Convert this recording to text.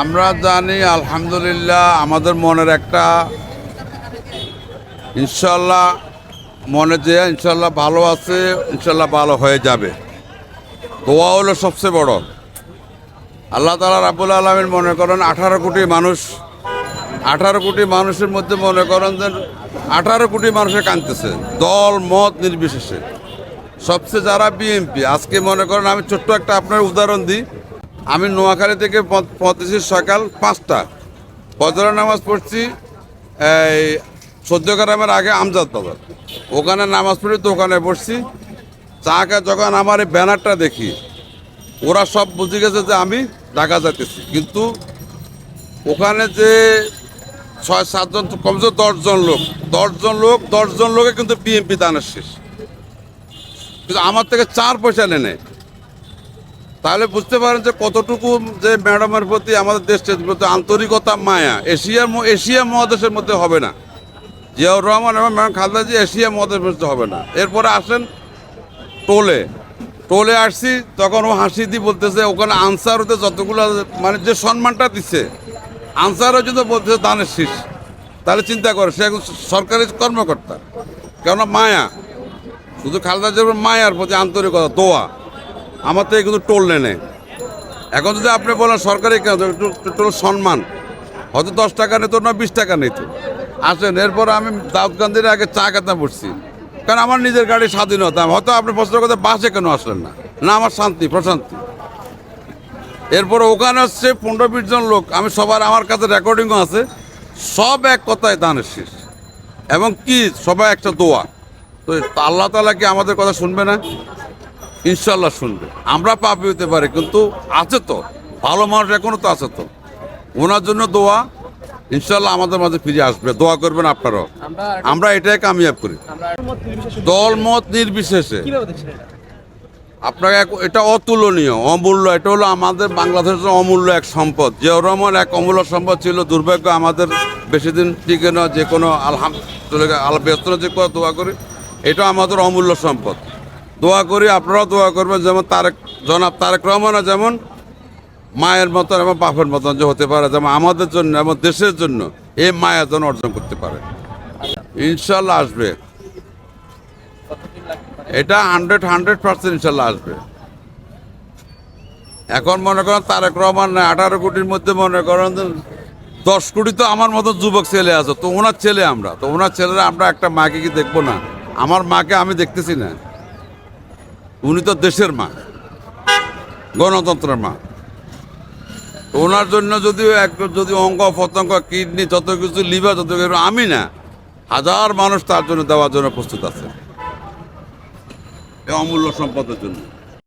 আমরা জানি, আলহামদুলিল্লাহ, আমাদের মনের একটা ইনশাল্লাহ, মনে যে ইনশাল্লাহ ভালো আছে, ইনশাল্লাহ ভালো হয়ে যাবে। দোয়া হলো সবচেয়ে বড়। আল্লাহ তালা রাবুল আলমিন মনে করেন, আঠারো কোটি মানুষ, আঠারো কোটি মানুষের মধ্যে মনে করেন যে আঠারো কোটি মানুষে কাঁদতেছে। দল, মত নির্বিশেষে। সবচেয়ে যারা বিএনপি, আজকে মনে করেন, আমি ছোট্ট একটা আপনার উদাহরণ দিই। আমি নোয়াখালী থেকে পঁচিশে সকাল পাঁচটা। ফজরের নামাজ পড়ছি, এই সদ্য গ্রামের আগে আমজাদ বাজার। ওখানে নামাজ পড়ি, তো ওখানে বসছি। চাকা যখন আমার এই ব্যানারটা দেখি, ওরা সব বুঝে গেছে যে আমি ঢাকা যাইতেছি। কিন্তু ওখানে যে ছয়, সাতজন, কমসে দশজন লোক দশজন লোক, দশজন লোকে কিন্তু বিএনপি দানের শেষ। কিন্তু আমার থেকে চার পয়সা নেয় তাহলে বুঝতে পারেন যে কতটুকু যে ম্যাডামের প্রতি আমাদের দেশের প্রতি আন্তরিকতা, মায়া, এশিয়া এশিয়া মহাদেশের মধ্যে হবে না। জিয়াউর রহমান এবং ম্যাডাম খালেদা জি এশিয়া মহাদেশের মধ্যে হবে না। এরপরে আসেন টোলে। টোলে আসছি, তখন ও হাসি দিয়ে বলতেছে, ওখানে আনসার হতে যতগুলো মানে যে সম্মানটা দিচ্ছে, আনসারও যদি বলতেছে দানের শীষ। তাহলে চিন্তা করে, সে একজন সরকারি কর্মকর্তা। কেননা মায়া, শুধু খালেদা জিয়ার মায়ার প্রতি আন্তরিকতা, দোয়া। আমার থেকে কিন্তু টোল নেনে এখন যদি আপনি বলেন সরকারি টোল সম্মান। হয়তো দশ টাকা নিত না বিশ টাকা নিত আসেন, এরপর আমি দাউদকান্দির আগে চা খেতে বসছি। কারণ আমার নিজের গাড়ি স্বাধীনতা। হয়তো আপনি প্রশ্ন করতে বাসে কেন আসলেন না? না, আমার শান্তি, প্রশান্তি। এরপর ওখানে হচ্ছে পনেরো বিশ জন লোক। আমি সবার, আমার কাছে রেকর্ডিংও আছে। সব এক কথায় দানের শেষ। এবং কি? সবাই একটা দোয়া। তো আল্লাহ তালা কি আমাদের কথা শুনবে না? ইনশাল্লাহ শুনবে। আমরা পাপি হতে পারি, কিন্তু আছে তো। ভালো মানুষ এখনও তো আছে তো। ওনার জন্য দোয়া ইনশাল্লাহ আমাদের মাঝে ফিরে আসবে। দোয়া করবেন আপনারাও। আমরা এটাই কামিয়াব করি। দল মত নির্বিশেষে। আপনাকে এটা অতুলনীয়, অমূল্য। এটা হলো আমাদের বাংলাদেশের অমূল্য এক সম্পদ। যে রহমান এক অমূল্য সম্পদ ছিল। দুর্ভাগ্য আমাদের বেশি দিন টিকে না, যে কোনো আলহাম আল ব্যস্ত যে কোনো দোয়া করি এটা আমাদের অমূল্য সম্পদ। দোয়া করি, আপনারাও দোয়া করবেন, যেমন তারেক, জনাব তারেক রহমানও যেমন মায়ের মতন এবং বাপের মতন যে হতে পারে, যেমন আমাদের জন্য এবং দেশের জন্য এই মায়া যেন অর্জন করতে পারে। ইনশাল্লাহ আসবে। এটা হান্ড্রেড হান্ড্রেড পার্সেন্ট ইনশাল্লাহ আসবে। এখন মনে করেন তারেক রহমান না আঠারো কোটির মধ্যে মনে করেন দশ কোটি তো আমার মতো যুবক ছেলে আছে, তো ওনার ছেলে আমরা, তো ওনার ছেলেরা আমরা একটা মাকে কি দেখব না? আমার মাকে আমি দেখতেছি না। উনি তো দেশের মা, গণতন্ত্রের মা। ওনার জন্য যদি এক যদি অঙ্গ প্রত্যঙ্গ, কিডনি, যত কিছু, লিভার যত কিছু আমি না, হাজার মানুষ তার জন্য দেওয়ার জন্য প্রস্তুত আছে। অমূল্য সম্পদের জন্য।